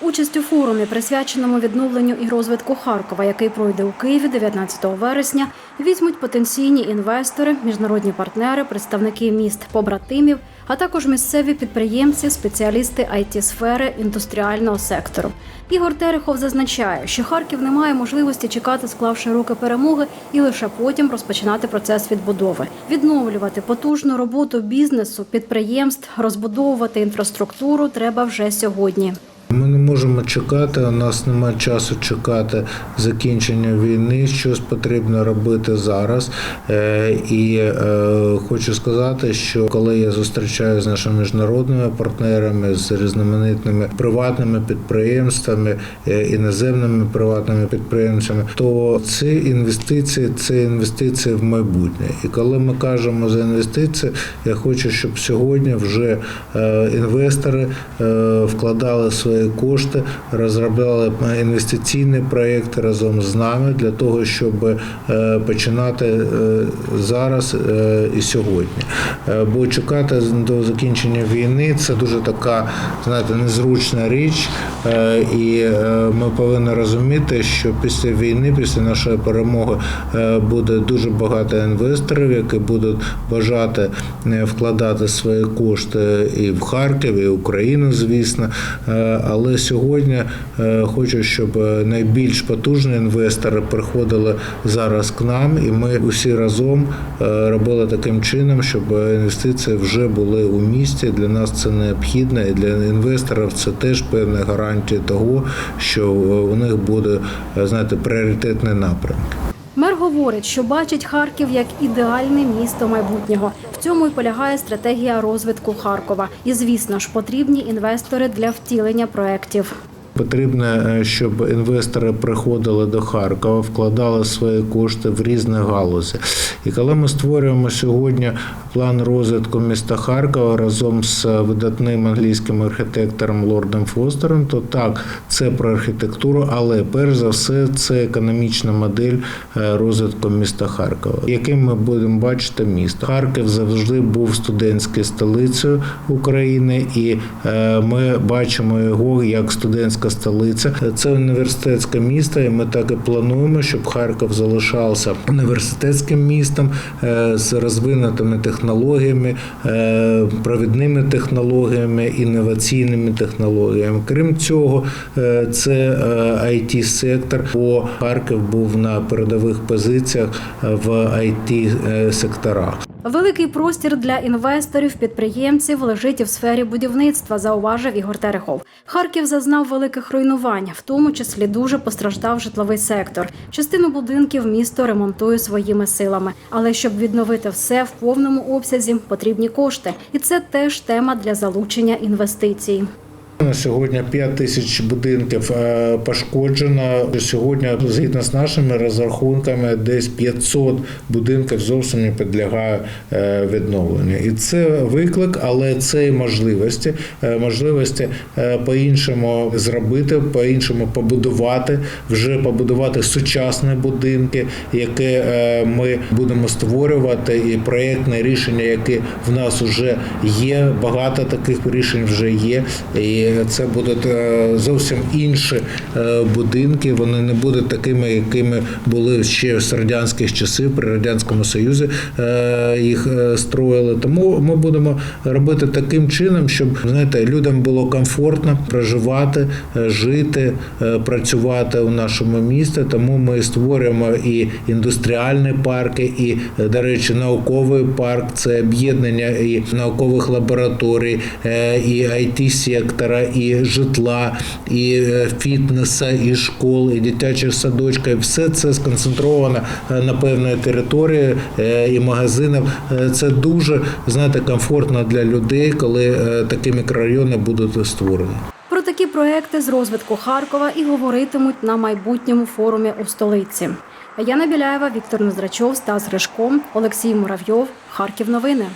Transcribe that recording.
Участь у форумі, присвяченому відновленню і розвитку Харкова, який пройде у Києві 19 вересня, візьмуть потенційні інвестори, міжнародні партнери, представники міст побратимів, а також місцеві підприємці, спеціалісти it сфери індустріального сектору. Ігор Терехов зазначає, що Харків не має можливості чекати, склавши руки перемоги, і лише потім розпочинати процес відбудови, відновлювати потужну роботу бізнесу, підприємств, розбудовувати інфраструктуру треба вже сьогодні. Ми не можемо чекати, у нас немає часу чекати закінчення війни. Щось потрібно робити зараз. Е, І е, хочу сказати, що коли я зустрічаюся з нашими міжнародними партнерами, з різноманітними приватними підприємствами, е, іноземними приватними підприємцями, то ці інвестиції це інвестиції в майбутнє. І коли ми кажемо за інвестиції, я хочу, щоб сьогодні вже інвестори вкладали свої кошти, розробляли інвестиційні проекти разом з нами для того, щоб е, починати е, зараз е, і сьогодні. Бо чекати до закінчення війни це дуже така, знаєте, незручна річ, і ми повинні розуміти, що після війни, після нашої перемоги, буде дуже багато інвесторів, які будуть бажати вкладати свої кошти і в Харків, і в Україну, звісно. Але сьогодні е, хочу, щоб е, найбільш потужні інвестори приходили зараз к нам, і ми усі разом е, робили таким чином, щоб інвестиції вже були у місті. Для нас це необхідно, і для інвесторів це теж певна гарантія того, що у них буде знаєте, пріоритетний напрямок. Мер говорить, що бачить Харків як ідеальне місто майбутнього. В цьому й полягає стратегія розвитку Харкова. І звісно ж потрібні інвестори для втілення проєктів. Потрібно, е, щоб інвестори приходили до Харкова, вкладали свої кошти в різні галузі. І коли ми створюємо сьогодні план розвитку міста Харкова разом з видатним англійським архітектором Лордом Фостером, то так, це про архітектуру, але перш за все це економічна модель е, розвитку міста Харкова, яким ми будемо бачити місто. Харків завжди був студентською столицею України, і е, ми бачимо його як студентська столиця. Це університетське місто, і ми так і плануємо, щоб Харків залишався університетським містом е, з розвинутими технологіями, е, провідними технологіями, інноваційними технологіями. Крім цього, е, це it сектор бо Харків був на передових позиціях в it секторах. Великий простір для інвесторів, підприємців лежить і в сфері будівництва, зауважив Ігор Терехов. Харків зазнав великих руйнувань, в тому числі дуже постраждав житловий сектор. Частину будинків місто ремонтує своїми силами. Але щоб відновити все в повному обсязі, потрібні кошти, і це теж тема для залучення інвестицій. На сьогодні 5 тисяч будинків е, пошкоджено. Сьогодні, згідно з нашими розрахунками, десь 500 будинків зовсім не підлягає е, відновленню. І це виклик, але це і можливості. Е, Можливості по-іншому зробити, по-іншому побудувати, вже побудувати сучасні будинки, які ми будемо створювати, і проєктне рішення, яке в нас вже є. Багато таких рішень вже є. І це будуть е, зовсім інші е, будинки. Вони не будуть такими, якими були ще з радянських часів при радянському союзі. е, Їх строїли. Тому ми будемо робити таким чином, щоб знаєте, людям було комфортно проживати, жити, працювати у нашому місті. Тому ми створюємо і індустріальні парки, і, до речі, науковий парк це об'єднання і наукових лабораторій, і it сектора і житла, і е, фітнеса, і школ, і дитячих садочків. Все це сконцентровано е, на певної території е, і магазинів. Це дуже знаєте, комфортно для людей, коли такі мікрорайони будуть створені. Про такі проекти з розвитку Харкова і говоритимуть на майбутньому форумі у столиці. Яна Біляєва, Віктор Ноздрачов, Стас Гришко, Олексій Муравйов. Харків новини.